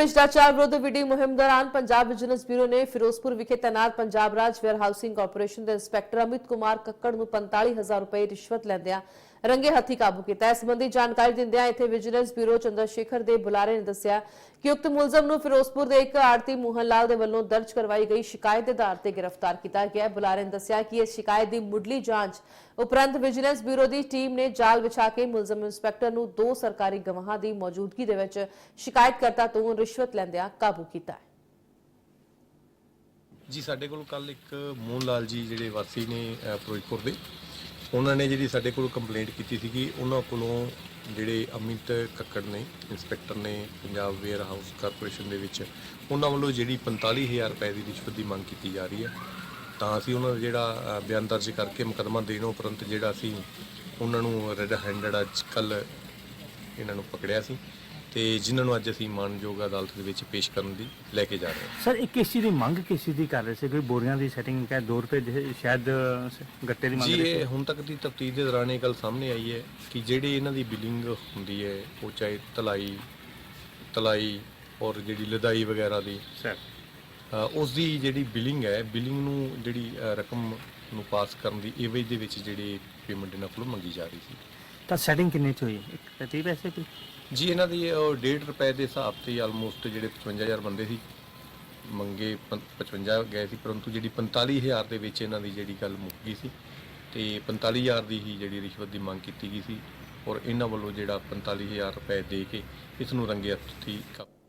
ਭ੍ਰਿਸ਼ਟਾਚਾਰ ਵਿਰੁੱਧ ਵਿੱਢੀ ਮੁਹਿੰਮ ਦੌਰਾਨ ਪੰਜਾਬ ਵਿਜੀਲੈਂਸ ਬਿਊਰੋ ਨੇ ਫਿਰੋਜ਼ਪੁਰ ਵਿਖੇ ਤੈਨਾਤ ਪੰਜਾਬ ਰਾਜ ਵੇਅਰ ਕਾਰਪੋਰੇਸ਼ਨ ਦੇ ਇੰਸਪੈਕਟਰ ਅਮਿਤ ਕੁਮਾਰ ਕੱਕੜ ਨੂੰ 45000 ਰੁਪਏ ਰਿਸ਼ਵਤ ਲੈਂਦਿਆਂ ਰੰਗੇ ਹੱਥੀ ਕਾਬੂ ਕੀਤਾ. ਇਸ ਸੰਬੰਧੀ ਜਾਣਕਾਰੀ ਦਿੰਦਿਆਂ ਇੱਥੇ ਵਿਜੀਲੈਂਸ ਬਿਊਰੋ ਚੰਦਰਸ਼ੇਖਰ ਦੇ ਬੁਲਾਰੇ ਨੇ ਦੱਸਿਆ ਕਿ ਉਕਤ ਮੁਲਜ਼ਮ ਨੂੰ ਫਿਰੋਜ਼ਪੁਰ ਦੇ ਇੱਕ ਆੜਤੀ ਮੋਹਨ ਲਾਲ ਦੇ ਵੱਲੋਂ ਦਰਜ ਕਰਵਾਈ ਗਈ ਸ਼ਿਕਾਇਤ ਦੇ ਆਧਾਰ ਤੇ ਗ੍ਰਿਫਤਾਰ ਕੀਤਾ ਗਿਆ ਹੈ ਬੁਲਾਰੇ ਨੇ ਦੱਸਿਆ ਕਿ ਇਸ ਸ਼ਿਕਾਇਤ ਦੀ ਮੁੱਢਲੀ ਜਾਂਚ ਉਪਰੰਤ ਵਿਜੀਲੈਂਸ ਬਿਊਰੋ ਦੀ ਟੀਮ ਨੇ ਜਾਲ ਵਿਛਾ ਕੇ ਮੁਲਜ਼ਮ ਇੰਸਪੈਕਟਰ ਨੂੰ ਦੋ ਸਰਕਾਰੀ ਗਵਾਹਾਂ ਦੀ ਮੌਜੂਦਗੀ ਦੇ ਵਿੱਚ ਸ਼ਿਕਾਇਤਕਰਤਾ ਤੋਂ ਰਿਸ਼ਵਤ ਲੈਂਦਿਆਂ ਕਾਬੂ ਕੀਤਾ ਹੈ। ਜੀ, ਸਾਡੇ ਕੋਲ ਕੱਲ ਇੱਕ ਮੋਹਨ ਲਾਲ ਜੀ ਜਿਹੜੇ ਵਾਸੀ ਨੇ ਫਿਰੋਜ਼ਪੁਰ ਦੇ। ਉਹਨਾਂ ਨੇ ਜਿਹੜੀ ਸਾਡੇ ਕੋਲ ਕੰਪਲੇਂਟ ਕੀਤੀ ਸੀਗੀ, ਉਹਨਾਂ ਕੋਲੋਂ ਜਿਹੜੇ ਅਮਿਤ ਕੱਕੜ ਨੇ ਇੰਸਪੈਕਟਰ ਨੇ ਪੰਜਾਬ ਵੇਅਰ ਹਾਊਸ ਕਾਰਪੋਰੇਸ਼ਨ ਦੇ ਵਿੱਚ, ਉਹਨਾਂ ਵੱਲੋਂ ਜਿਹੜੀ 45000 ਰੁਪਏ ਦੀ ਰਿਸ਼ਵਤ ਦੀ ਮੰਗ ਕੀਤੀ ਜਾ ਰਹੀ ਹੈ। ਤਾਂ ਅਸੀਂ ਉਹਨਾਂ ਦਾ ਜਿਹੜਾ ਬਿਆਨ ਦਰਜ ਕਰਕੇ ਮੁਕੱਦਮਾ ਦੇਣ ਉਪਰੰਤ ਜਿਹੜਾ ਅਸੀਂ ਉਹਨਾਂ ਨੂੰ ਰੈੱਡ ਹੈਂਡਡ ਅੱਜ ਕੱਲ ਇਹਨਾਂ ਨੂੰ ਪਕੜਿਆ ਸੀ। ਤੇ ਜਿਨ੍ਹਾਂ ਨੂੰ ਅੱਜ ਅਸੀਂ ਮਾਨਯੋਗ ਅਦਾਲਤ ਦੇ ਵਿੱਚ ਪੇਸ਼ ਕਰਨ ਦੀ ਲੈ ਕੇ ਜਾ ਰਹੇ ਹਾਂ। ਸਰ ਇਹ ਕਿਸ ਚੀਜ਼ ਦੀ ਮੰਗ ਕਿਸ ਚੀਜ਼ ਦੀ ਕਰ ਰਹੇ ਸੀ? ਕੋਈ ਬੋਰੀਆਂ ਦੀ ਸੈਟਿੰਗ ਕਾ 2 ਰੁਪਏ ਸ਼ਾਇਦ ਗੱਟੇ ਦੀ ਮੰਗ ਜੀ ਇਹ ਹੁਣ ਤੱਕ ਦੀ ਤਫਤੀਸ਼ ਦੇ ਦੌਰਾਨ ਇਹ ਗੱਲ ਸਾਹਮਣੇ ਆਈ ਹੈ ਕਿ ਜਿਹੜੀ ਇਹਨਾਂ ਦੀ ਬਿਲਿੰਗ ਹੁੰਦੀ ਹੈ ਉਹ ਚਾਹੇ ਤਲਾਈ ਤਲਾਈ ਔਰ ਜਿਹੜੀ ਲਦਾਈ ਵਗੈਰਾ ਦੀ ਸਰ। ਉਸ ਦੀ ਜਿਹੜੀ ਬਿਲਿੰਗ ਹੈ ਬਿਲਿੰਗ ਨੂੰ ਜਿਹੜੀ ਰਕਮ ਨੂੰ ਪਾਸ ਕਰਨ ਦੀ ਏਵਜ ਦੇ ਵਿੱਚ ਜਿਹੜੀ ਪੇਮੈਂਟ ਇਹਨਾਂ ਕੋਲੋਂ ਮੰਗੀ ਜਾ ਰਹੀ ਸੀ। ਤਾਂ ਸੈਟਿੰਗ ਕਿੰਨੇ ਚ ਹੋਈ? ਇੱਕ 30 ਪੈਸੇ ਕੀ ਜੀ, ਇਹਨਾਂ ਦੀ ਉਹ 1.5 ਰੁਪਏ ਦੇ ਹਿਸਾਬ ਤੇ ਆਲਮੋਸਟ ਜਿਹੜੇ 55000 ਬੰਦੇ ਸੀ, ਮੰਗੇ ਪੰ- 55 ਗਏ ਸੀ, ਪਰੰਤੂ ਜਿਹੜੀ 45000 ਦੇ ਵਿੱਚ ਇਹਨਾਂ ਦੀ ਜਿਹੜੀ ਗੱਲ ਮੁੱਕ ਗਈ ਸੀ ਤੇ 45000 ਦੀ ਹੀ ਜਿਹੜੀ ਰਿਸ਼ਵਤ ਦੀ ਮੰਗ ਕੀਤੀ ਗਈ ਸੀ ਔਰ ਇਹਨਾਂ ਵੱਲੋਂ ਜਿਹੜਾ 45000 ਰੁਪਏ ਦੇ ਕੇ ਇਸ ਨੂੰ ਰੰਗੇ ਹੱਥੀਂ ਕਾਬੂ